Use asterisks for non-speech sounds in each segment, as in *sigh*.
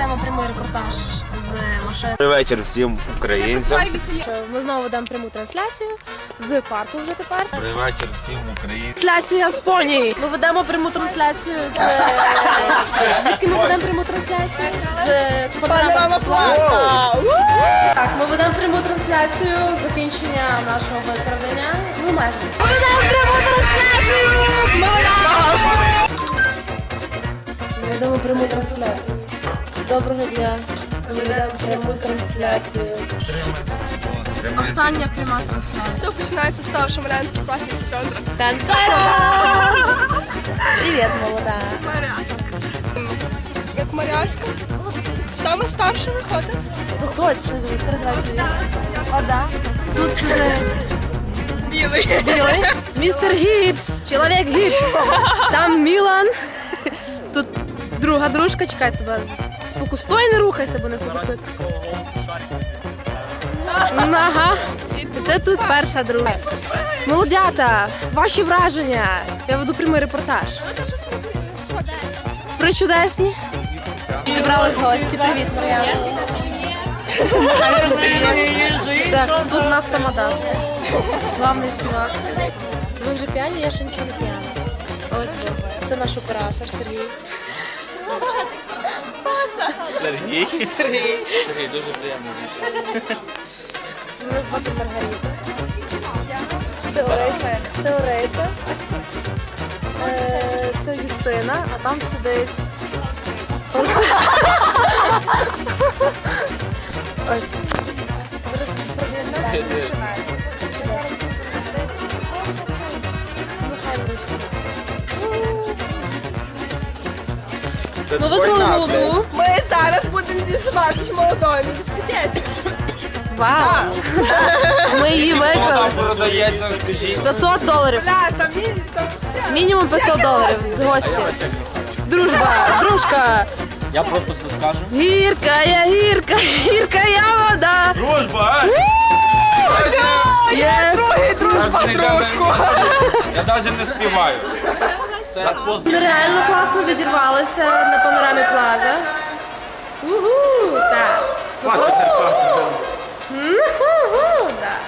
ведемо прямий репортаж з машини. Добрий вечір всім українцям. Ми знову ведемо пряму трансляцію з парку вже тепер. Добрий вечір всім українцям. Трансляція з поні. Ми ведемо пряму трансляцію з звідки ми ведемо пряму трансляцію з панорама Плаза. Так, ми ведемо пряму трансляцію з закінчення нашого викрадення. Ну майже. Ми ведемо пряму трансляцію. Ми ведемо пряму трансляцію. Доброго дня. Ми ведемо пряму трансляцію. Остання пряма трансляція. Хто починається з того, що маленький класний сесендра? Привіт, молода. Маріаська. Як Маріаська? Саме старша виходить. Виходь, що звуть, передай привіт. О, да. Тут сидить Білий. білий. Містер Гіпс, чоловік Гіпс. Там Мілан. Друга дружка, чекай тебе. Сфокусуй, не рухайся, бо не фокусуй. Ага. Це тут перша друга. Молодята, ваші враження. Я веду прямий репортаж. Причудесні. Зібрались гості. Привіт, Мар'яна. Так, тут нас Тамадас. Главний співак. Ви вже п'яні, я ще нічого не п'яна. Ось бо. Це наш оператор Сергій. Сергій. Сергій. Сергій, дуже приємно дівчина. Мене звати Маргарита. Це Орейса. Це Орейса. Е, Це Юстина, а там сидить. Ось. Ми вибрали молоду. Ми зараз будемо діжувати з молодою на дискотеці. Вау! Ми її там продається, скажіть. 500 доларів. Бля, там мій, там все. Мінімум 500 доларів з гості. Дружба, дружка. Я просто все скажу. Гірка, я гірка, гірка, я вода. Дружба, е? Є. Другий дружба дружку. Я навіть не співаю. Це поза. Ми реально класно відірвалися на панорамі Плаза. Угу, так. Ми просто... Уху, так.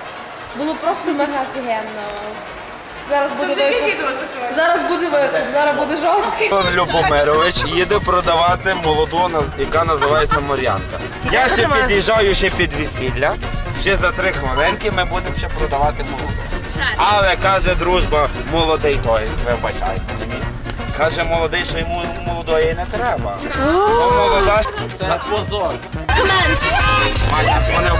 Було просто мега офігенно. Зараз буде викуп. Зараз буде викуп, зараз буде жорсткий. Антон Любомирович їде продавати молоду, яка називається Мор'янка. Я ще під'їжджаю ще під весілля. Ще за три хвилинки ми будемо ще продавати молоду. Але каже дружба, молодий той, вибачайте мені. Каже молодий, що йому молодої не треба. То молода Це позор. Маня, вони.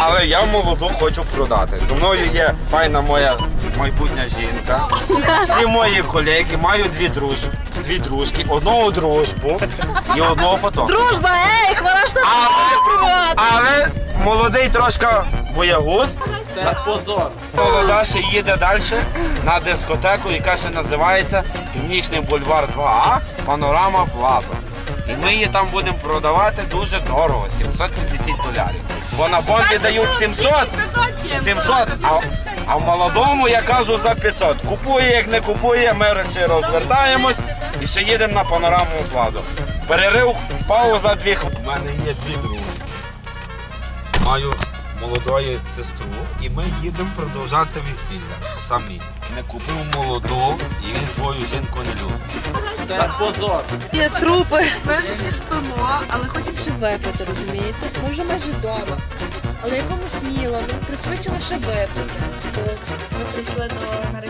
Але я молоду хочу продати. Зі мною є файна моя майбутня жінка. Всі мої колеги маю дві дружки. Дві дружки, одного дружбу і одного потомка. Дружба, ей, хворошна приват. Але молодий трошки боягуз. Це позор. Молода ще їде далі на дискотеку, яка ще називається Північний бульвар 2А Панорама Плаза. І ми її там будемо продавати дуже дорого, 750 долярів. Бо на бомбі дають 700, 700, а, а в молодому я кажу за 500. Купує, як не купує, ми ще розвертаємось і ще їдемо на панораму плазу. Перерив, пауза дві хвилини. У мене є дві дружки маю молодою сестру, і ми їдемо продовжати весілля. Самі. Не купив молоду, і він свою жінку не любить. Це позор. Є трупи. Ми всі спимо, але хочемо ще випити, розумієте? Ми вже майже вдома. Але якомусь міло, ну приспичило ще випити. Ми прийшли до е,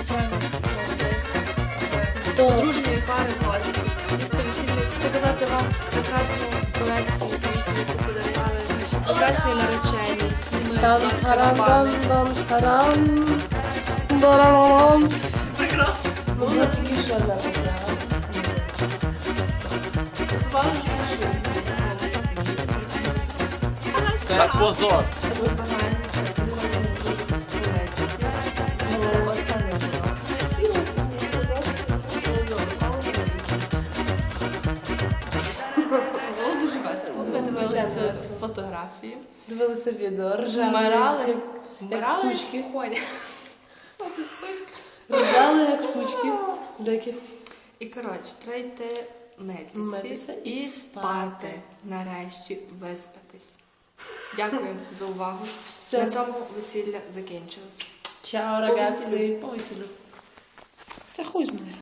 подружньої пари гостей. Місто весілля показати вам прекрасну колекцію яку подарували наші прекрасні наречені. Там тарам. Барам. Прекрасно. Я тільки що не Це позор. Ми намагаємося фотографії. Дивилися відео, ржали. Вмирали, як вмирали сучки. коні. *laughs* Ржали як сучки. Деякі. І коротше, треба йти митися, і і спати. Нарешті виспатись. Дякую за увагу. Все. На цьому весілля закінчилось. Чао, рагazzi. По весіллю. Та хуй знає.